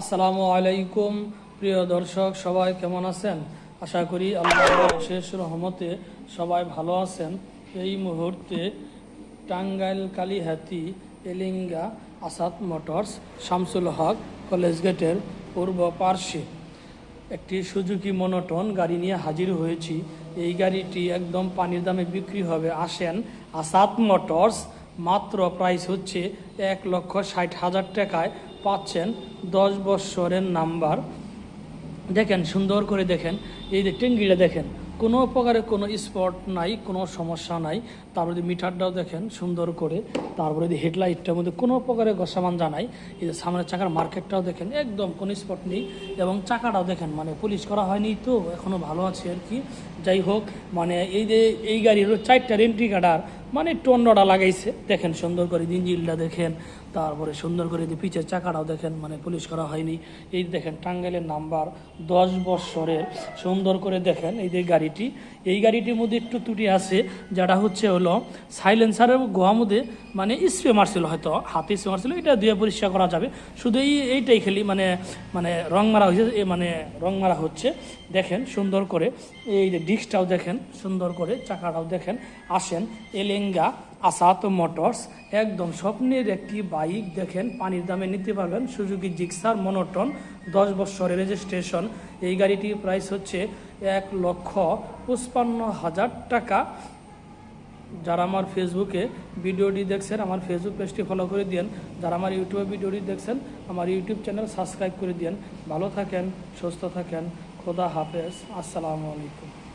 আসসালামু আলাইকুম, প্রিয় দর্শক, সবাই কেমন আছেন? আশা করি আল্লাহ শেষ রহমতে সবাই ভালো আছেন। এই মুহূর্তে টাঙ্গাইল কালীহাতি এলিঙ্গা, আসাদ মোটরস, শামসুল হক কলেজ গেটের পূর্ব পার্শ্বে একটি সুজুকি মনোটন গাড়ি নিয়ে হাজির হয়েছি। এই গাড়িটি একদম পানির দামে বিক্রি হবে। আসেন, আসাদ মোটরস, মাত্র প্রাইস হচ্ছে এক লক্ষ ষাট হাজার টাকায় পাচ্ছেন দশ বৎসরের নাম্বার। দেখেন, সুন্দর করে দেখেন। এই যে টেঙ্গিটা দেখেন, কোনো প্রকারের কোনো স্পট নাই, কোনো সমস্যা নাই। তারপরে মিটারটাও দেখেন, সুন্দর করে। তারপরে যদি হেডলাইটটার মধ্যে কোনো প্রকারের গসামান জানাই, এই যে সামনের চাকার মার্কেটটাও দেখেন, একদম কোনো স্পট নেই। এবং চাকাটাও দেখেন মানে পুলিশ করা হয়নি তো এখনও ভালো আছে আর কি। যাই হোক মানে এই যে এই গাড়ির চারটা এন্ট্রি কাটার। মানে টন্ডটা লাগাইছে। দেখেন, সুন্দর করে ইঞ্জিনটা দেখেন, তারপরে সুন্দর করে যে পিছের চাকাটাও দেখেন মানে পুলিশ করা হয়নি। এই দেখেন, টাঙ্গাইলের নাম্বার দশ বৎসরের সুন্দর করে দেখেন এই যে গাড়িটি। এই গাড়িটির মধ্যে একটু ত্রুটি আছে, যেটা হচ্ছে হলো, সাইলেন্সারের গোয়া মধ্যে মানে স্প্রে মারছিল হয়তো, হাতে স্প্রে মারছিল, এটা দিয়ে পরিষ্কার করা যাবে। শুধু এই, এইটাই খেলি মানে মানে রং মারা হয়েছে, এ মানে রং মারা হচ্ছে। দেখেন, সুন্দর করে, এই যে ডিস্কটাও দেখেন, সুন্দর করে চাকাটাও দেখেন, আসেন এলেঙ্গা আসাত মোটরস, একদম স্বপ্নের একটি বাইক দেখেন, পানির দামে নিতে পারবেন সুজুকি জিক্সার মনোটন, দশ বছরের রেজিস্ট্রেশন এই গাড়িটির প্রাইস হচ্ছে এক লক্ষ পঁচপান্ন হাজার টাকা। যারা আমার ফেসবুকে ভিডিওটি দেখছেন, আমার ফেসবুক পেজটি ফলো করে দিন যারা আমার ইউটিউবে ভিডিওটি দেখছেন, আমার ইউটিউব চ্যানেল সাবস্ক্রাইব করে দিন ভালো থাকেন, সুস্থ থাকেন, খোদা হাফেজ। আসসালামু আলাইকুম।